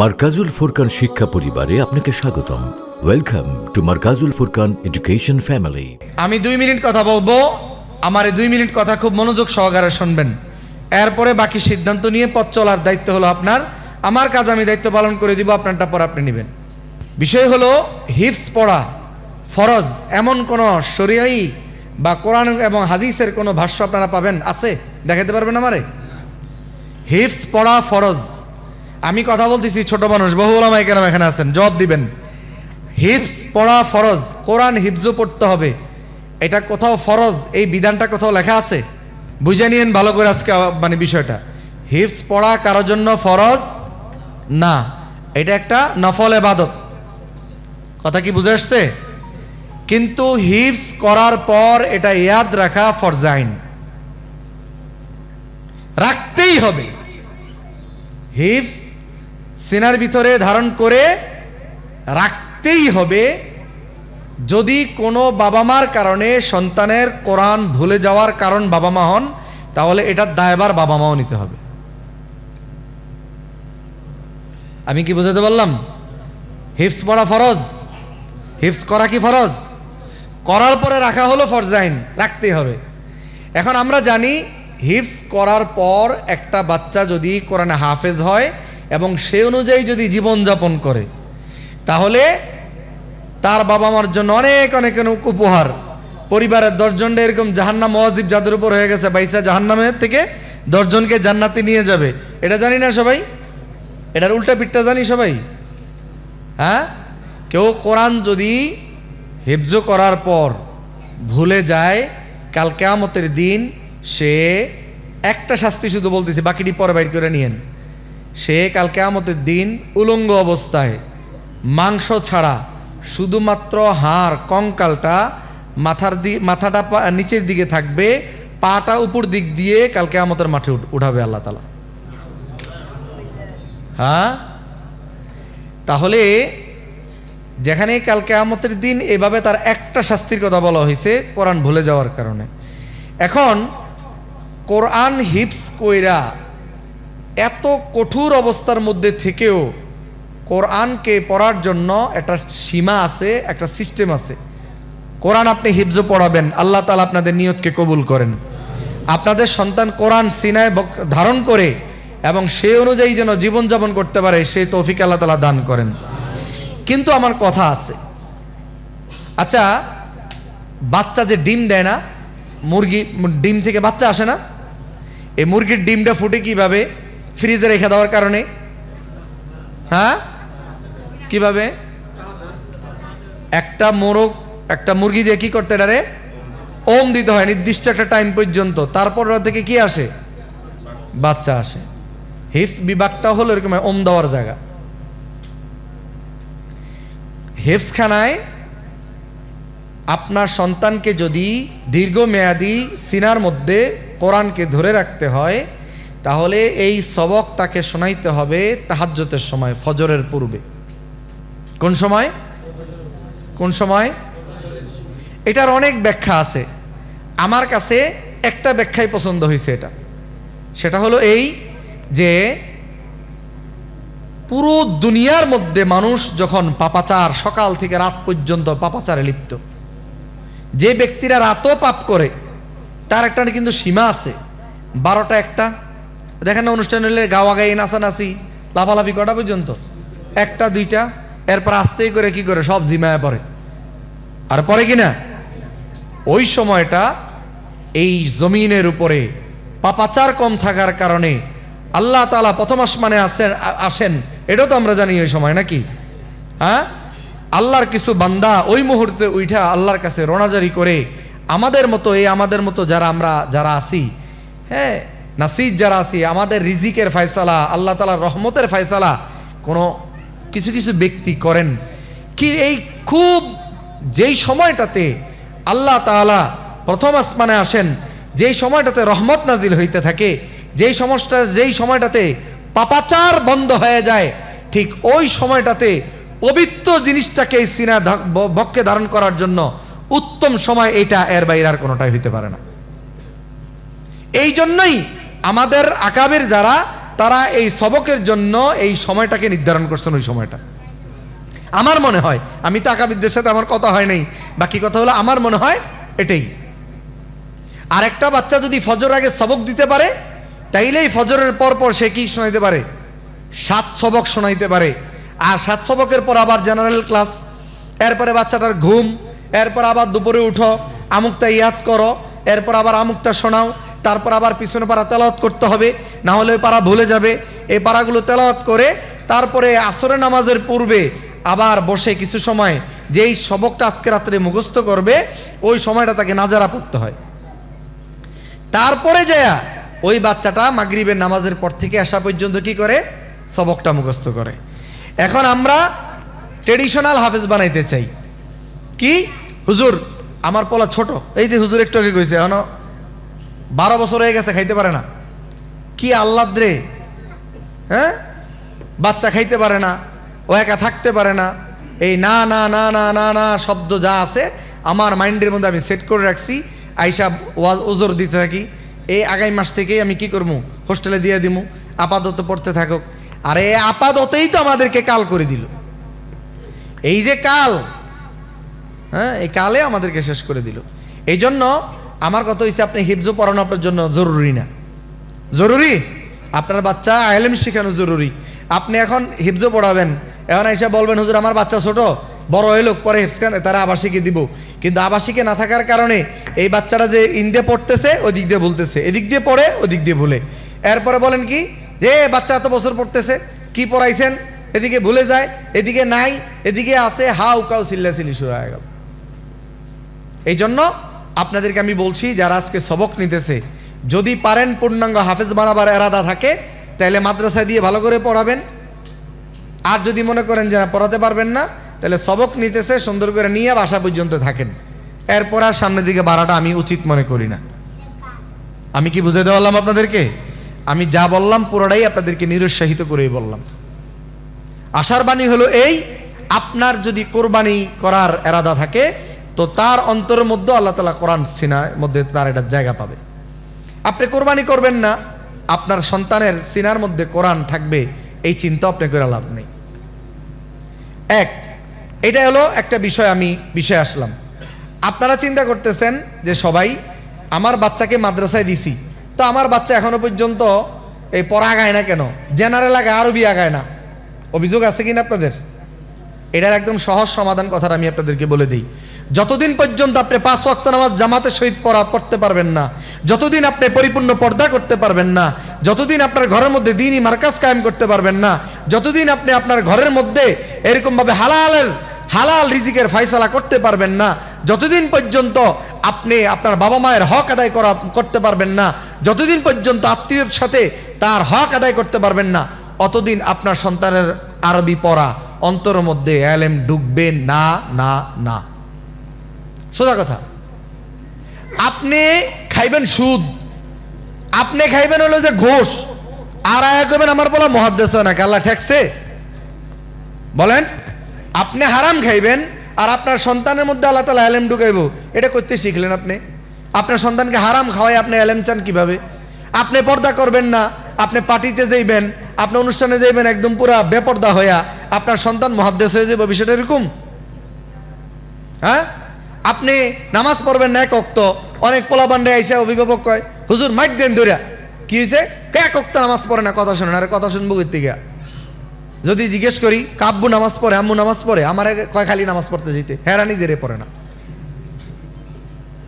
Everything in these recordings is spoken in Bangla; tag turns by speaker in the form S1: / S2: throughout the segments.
S1: মার্কাজুল ফুরকান শিক্ষা পরিবারে আপনাকে স্বাগতম। Welcome to Markazul Furqan education family
S2: আমি দুই মিনিট কথা বলব। আমার এই দুই মিনিট কথা খুব মনোযোগ সহকারে শুনবেন। এরপরে বাকি সিদ্ধান্ত নিয়ে পথ চলার দায়িত্ব হলো আপনার। আমার কাজ আমি দায়িত্ব পালন করে দিব, আপনারটা পর আপনি নেবেন। বিষয় হলো হিফস পড়া ফরজ এমন কোনো শরিয়াই বা কোরআন এবং হাদিসের কোনো ভাষ্য আপনারা পাবেন? আছে? দেখাতে পারবেন আমারে? হিফস পড়া ফরজ। আমি কথা বলতেছি, ছোট মানুষ বহু ওলামাই কেন এখানে আছেন জব দিবেন। হিফস পড়া ফরজ, কোরআন হিফজও পড়তে হবে। এটা কোথাও ফরজ, এই বিধানটা কোথাও লেখা আছে? বুঝে নিয়েন ভালো করে আজকে মানে বিষয়টা। হিফস পড়া কারোর জন্য ফরজ? না, এটা একটা নফল এবাদত। কথা কি বুঝে আসছে? কিন্তু হিফস করার পর এটা ইয়াদ রাখা ফরজাইন রাখতেই হবে। হিফস সিনার ভিতরে ধারণ করে রাখতেই হবে যদি কোনো বাবা মার কারণে সন্তানের কোরআন ভুলে যাওয়ার কারণ বাবা মা হন, তাহলে এটার দায়বার বাবা মাও নিতে হবে। আমি কি বুঝাতে পারলাম? হিফস পড়া ফরজ? হিফস করা কি ফরজ? করার পরে রাখা হলো ফরজাইন রাখতেই হবে। এখন আমরা জানি হিফস করার পর একটা বাচ্চা যদি কোরআনে হাফেজ হয় এবং সে অনুযায়ী যদি জীবনযাপন করে, তাহলে তার বাবা মার জন্য অনেক অনেক অনেক উপহার। পরিবারের দশজনটা এরকম জাহান্নাম মহাজিব যাদের উপর হয়ে গেছে, বাইসা জাহান্নামের থেকে দশজনকে জান্নাতে নিয়ে যাবে। এটা জানি না সবাই? এটার উল্টা পিঠটা জানি সবাই? হ্যাঁ? কেউ কোরআন যদি হেফজ করার পর ভুলে যায়, কাল কেয়ামতের দিন সে একটা শাস্তি শুধু বলতেছে, বাকিটি পরে বাইর করে নিয়েন। সে কাল কেয়ামতের দিন উলঙ্গ অবস্থায় মাংস ছাড়া শুধুমাত্র হাড়, কঙ্কালটা মাথার দি, মাথাটা নিচের দিকে থাকবে, পাটা উপর দিক দিয়ে কাল কেয়ামতের মাঠে উঠ- উঠাবে আল্লাহ তালা হ্যাঁ? তাহলে যেখানে কাল কেয়ামতের দিন এভাবে তার একটা শাস্তির কথা বলা হয়েছে কোরআন ভুলে যাওয়ার কারণে। এখন কোরআন হিপস কইরা এত কঠোর অবস্থার মধ্যে থেকেও কোরআনকে পড়ার জন্য একটা সীমা আছে, একটা সিস্টেম আছে। কোরআন আপনি হিফজ পড়াবেন, আল্লাহ তালা আপনাদের নিয়তকে কবুল করেন। আপনাদের সন্তান কোরআন সিনায় ধারণ করে এবং সে অনুযায়ী যেন জীবনযাপন করতে পারে, সেই তৌফিক আল্লাহ তালা দান করেন। কিন্তু আমার কথা আছে। আচ্ছা বাচ্চা যে ডিম দেয় না, মুরগি, ডিম থেকে বাচ্চা আসে না? এই মুরগির ডিমটা ফুটে কীভাবে? ফ্রিজে রেখে দেওয়ার কারণে? হ্যাঁ? কীভাবে? একটা মোরগ, একটা মুরগি দিয়ে কি করতে পারে ওম দিতে হয়, নির্দিষ্ট একটা টাইম পর্যন্ত। তারপর থেকে কি আসে? বাচ্চা আসে। হিফস বিভাগটা হলো এরকম ওম দেওয়ার জায়গা। হেফসখানায় আপনার সন্তানকে যদি দীর্ঘমেয়াদী সিনার মধ্যে কোরআনকে ধরে রাখতে হয় তাহলে এই সবক তাকে শোনাইতে হবে তাহাজ্জতের সময়, ফজরের পূর্বে। কোন সময়? কোন সময়? এটার অনেক ব্যাখ্যা আছে। আমার কাছে একটা ব্যাখ্যাই পছন্দ হয়েছে এটা। সেটা হলো এই যে, পুরো দুনিয়ার মধ্যে মানুষ যখন পাপাচার, সকাল থেকে রাত পর্যন্ত পাপাচারে লিপ্ত, যে ব্যক্তিরা রাতও পাপ করে, তার একটা কিন্তু সীমা আছে। বারোটা একটা দেখেন না অনুষ্ঠান হলে গাওয়া গাই নাচানাচি, লাফালাফি কটা পর্যন্ত? একটা, দুইটা, এরপর আস্তেই করে কি করে? সব জিমায় পড়ে। আর পরে কি না? ওই সময়টা এই জমিনের উপরে পাপাচার কম থাকার কারণে আল্লাহ তালা প্রথম আসমানে আসেন আসেন। এটাও তো আমরা জানি ওই সময় নাকি? হ্যাঁ? আল্লাহর কিছু বান্দা ওই মুহূর্তে উঠা আল্লাহর কাছে রোনাজারি করে আমাদের মতো, এই আমাদের মতো যারা আমরা, যারা আছি হ্যাঁ নাসিজ যারা আছি, আমাদের রিজিকের ফয়সালা, আল্লাহ তালার রহমতের ফয়সালা, কোনো কিছু কিছু ব্যক্তি করেন। কি এই খুব যেই সময়টাতে আল্লাহ তাআলা প্রথম আসমানে আসেন, যেই সময়টাতে রহমত নাজিল হইতে থাকে, যেই সমস্যা যেই সময়টাতে পাপাচার বন্ধ হয়ে যায়, ঠিক ওই সময়টাতে পবিত্র জিনিসটাকে এই সিনা বক্ষে ধারণ করার জন্য উত্তম সময় এটা এর বাইরে আর কোনোটাই হইতে পারে না। এই জন্যই আমাদের আকাবের যারা, তারা এই সবকের জন্য এই সময়টাকে নির্ধারণ করছেন ওই সময়টা। আমার মনে হয়, আমি তো আকাবিদদের সাথে আমার কথা হয় নাই, বাকি কথা হলো আমার মনে হয় এটাই। আর একটা বাচ্চা যদি ফজর আগে সবক দিতে পারে, তাইলেই ফজরের পর পর সে কি শোনাইতে পারে? সাত সবক শোনাইতে পারে। আর সাত সবকের পর আবার জেনারেল ক্লাস এরপরে বাচ্চাটার ঘুম, এরপর আবার দুপুরে উঠো, আমুকটা ইয়াদ করো, এরপর আবার আমুকটা শোনাও তারপর আবার পিছনে পাড়া তেলাওয়াত করতে হবে, না হলে ওই পাড়া ভুলে যাবে। এই পাড়াগুলো তেলাওয়াত করে তারপরে আসরে নামাজের পূর্বে আবার বসে কিছু সময় যেই সবকটা আজকে রাত্রে মুখস্থ করবে, ওই সময়টা তাকে নাজারা পড়তে হয়। তারপরে যায়া ওই বাচ্চাটা মাগরিবের নামাজের পর থেকে আসা পর্যন্ত কি করে? সবকটা মুখস্থ করে। এখন আমরা ট্রেডিশনাল হাফেজ বানাইতে চাই। কি? হুজুর, আমার পলা ছোট। এই যে হুজুর একটু আগে কইছে, এখনও বারো বছর হয়ে গেছে, খাইতে পারে না। কি আল্লাদ রে? হ্যাঁ? বাচ্চা খাইতে পারে না, ও একা থাকতে পারে না। এই না না না না না না শব্দ যা আছে, আমার মাইন্ডের মধ্যে আমি সেট করে রাখছি। আইসা ওয়াজ ওজোর দিতে থাকি। এই আগামী মাস থেকেই আমি কি করব? হোস্টেলে দিয়ে দিমু। আপাতত পড়তে থাকুক। আর এই আপাততেই তো আমাদেরকে কাল করে দিল। এই যে কাল হ্যাঁ এই কালে আমাদেরকে শেষ করে দিল। এই জন্য আমার কথা হচ্ছে আপনি হিফজু পড়ানো আপনার জন্য জরুরি না। জরুরি? আপনার বাচ্চা আইলেম শেখানো জরুরি। আপনি এখন হিফজো পড়াবেন, এখন এসে বলবেন, হুজুর, আমার বাচ্চা ছোট, বড় হয়ে লোক, পরে হিফসখান তারা আবাসিকে দিব। কিন্তু আবাসিকে না থাকার কারণে এই বাচ্চাটা যে ইন্দে পড়তেছে ওই দিক দিয়ে ভুলতেছে। এদিক দিয়ে পড়ে, ওদিক দিয়ে ভুলে। এরপরে বলেন কি যে বাচ্চা এত বছর পড়তেছে, কি পড়াইছেন? এদিকে ভুলে যায়, এদিকে নাই, এদিকে আছে, হাউ, কাউ চিল্লাচিল্লি শুরু হয়ে গেল। এই জন্য আপনাদেরকে আমি বলছি, যারা আজকে সবক নিতেছে, যদি পারেন পূর্ণাঙ্গ হাফেজ বানাবার এরাদা থাকে, তাহলে মাদ্রাসায় দিয়ে ভালো করে পড়াবেন। আর যদি মনে করেন যে না, পড়াতে পারবেন না, তাহলে সবক নিতেছে, সুন্দর করে নিয়ে বাসা পর্যন্ত থাকেন। এরপর আর সামনের দিকে বাড়াটা আমি উচিত মনে করি না। আমি কি বুঝে দেওয়ালাম আপনাদেরকে? আমি যা বললাম, পুরোটাই আপনাদেরকে নিরুৎসাহিত করেই বললাম। আশার বাণী হলো এই, আপনার যদি কোরবানি করার এরাদা থাকে তো তার অন্তরের মধ্যে আল্লাহ তালা কোরআন সিনার মধ্যে তার এটা জায়গা পাবে। আপনি কোরবানি করবেন না, আপনার সন্তানের সিনার মধ্যে কোরআন থাকবে, এই চিন্তা আপনি করে লাভ নেই। এক এটা হলো একটা বিষয় আমি বিষয় আসলাম। আপনারা চিন্তা করতেছেন যে সবাই, আমার বাচ্চাকে মাদ্রাসায় দিছি, তো আমার বাচ্চা এখনও পর্যন্ত এই পড়া আগায় না কেন? জেনারেল আগায়, আরবি আগায় না। অভিযোগ আছে কিনা আপনাদের? এটার একদম সহজ সমাধান কথাটা আমি আপনাদেরকে বলে দিই। যতদিন পর্যন্ত আপনি পাঁচ ওয়াক্ত নামাজ জামাতের সহিত পড়া পড়তে পারবেন না, যতদিন আপনি পরিপূর্ণ পর্দা করতে পারবেন না, যতদিন আপনার ঘরের মধ্যে দিনই মার্কাজ কায়েম করতে পারবেন না, যতদিন আপনি আপনার ঘরের মধ্যে এরকমভাবে হালালের হালাল রিজিকের ফাইসালা করতে পারবেন না, যতদিন পর্যন্ত আপনি আপনার বাবা মায়ের হক আদায় করা করতে পারবেন না, যতদিন পর্যন্ত আত্মীয়র সাথে তার হক আদায় করতে পারবেন না, অতদিন আপনার সন্তানের আরবি পড়া অন্তরের মধ্যে অ্যালেম ঢুকবে না না না। সোজা কথা। আপনি খাইবেন সুদ। আপনি খাইবেন হলো যে ঘোষ। আর আয়া করবেন আমার বলা মহাদ্দেশ না আল্লাহ ঠেকছে? বলেন, আপনি হারাম খাইবেন আর আপনার সন্তানের মধ্যে আল্লাহ তালা এলেম ঢুকাইব। এটা করতে শিখলেন আপনি। আপনার সন্তানকে হারাম খাওয়াই আপনি এলেম চান কীভাবে? আপনি পর্দা করবেন না, আপনি পার্টিতে যাইবেন, আপনি অনুষ্ঠানে যাইবেন, একদম পুরা বেপর্দা হইয়া আপনার সন্তান মহাদ্দেশ হয়ে যাবে বিষয়টা এরকম। হ্যাঁ? আপনি নামাজ পড়বেন না এক অক্ত অনেক পোলাবান্ডে আইসা অভিভাবক কয়, হুজুর, মাইক দেন ধরিয়া। কি হয়েছে এক অক্ত নামাজ পড়ে না কথা শোনেন? আরে কথা শুনব কই থেকে? যদি জিজ্ঞেস করি, কাব্বু নামাজ পড়ে, আম্মু নামাজ পড়ে? আমার কয়, খালি নামাজ পড়তে যেতে হেরা নিজেরে পড়ে না।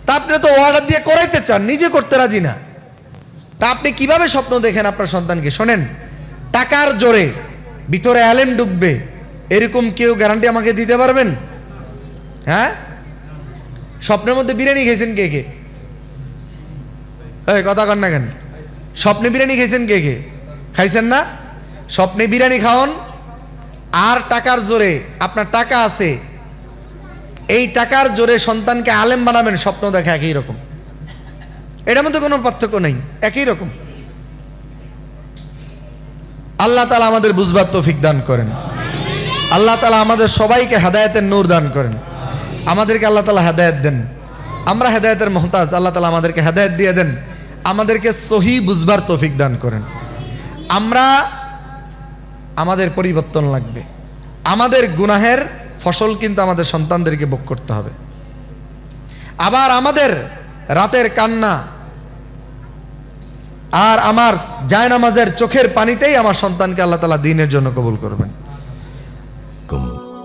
S2: তা আপনি তো অর্ডার দিয়ে করাইতে চান, নিজে করতে রাজি না। তা আপনি কীভাবে স্বপ্ন দেখেন আপনার সন্তানকে? শোনেন, টাকার জোরে ভিতরে অ্যালেম ডুববে। এরকম কেউ গ্যারান্টি আমাকে দিতে পারবেন? হ্যাঁ? স্বপ্নের মধ্যে বিরিয়ানি খেয়েছেন কে কে? কথা কন না কেন। স্বপ্নে বিরিয়ানি খেয়েছেন কে কে? খাইছেন না? স্বপ্নে বিরিয়ানি খাওন আর টাকার জোরে, আপনার টাকা আছে, এই টাকার জোরে সন্তানকে আলেম বানাবেন, স্বপ্ন দেখা একই রকম। এটার মধ্যে কোনো পার্থক্য নেই, একই রকম। আল্লাহ তালা আমাদের বুঝবার তৌফিক দান করেন। আল্লাহ তালা আমাদের সবাইকে হেদায়তের নূর দান করেন। আমাদেরকে আল্লাহ তালা হেদায়ত দেন। আমরা হেদায়তের মহতাজ, আল্লাহ তালা আমাদেরকে হেদায়ত দিয়ে দেন। আমাদেরকে সহি বুঝবার তৌফিক দান করেন। আমরা আমাদের পরিবর্তন লাগবে। আমাদের গুনাহের ফসল কিন্তু আমাদের সন্তানদেরকে ভোগ করতে হবে। আবার আমাদের রাতের কান্না আর আমার জায়নামাজের চোখের পানিতেই আমার সন্তানকে আল্লাহ তালা দিনের জন্য কবুল করবেন।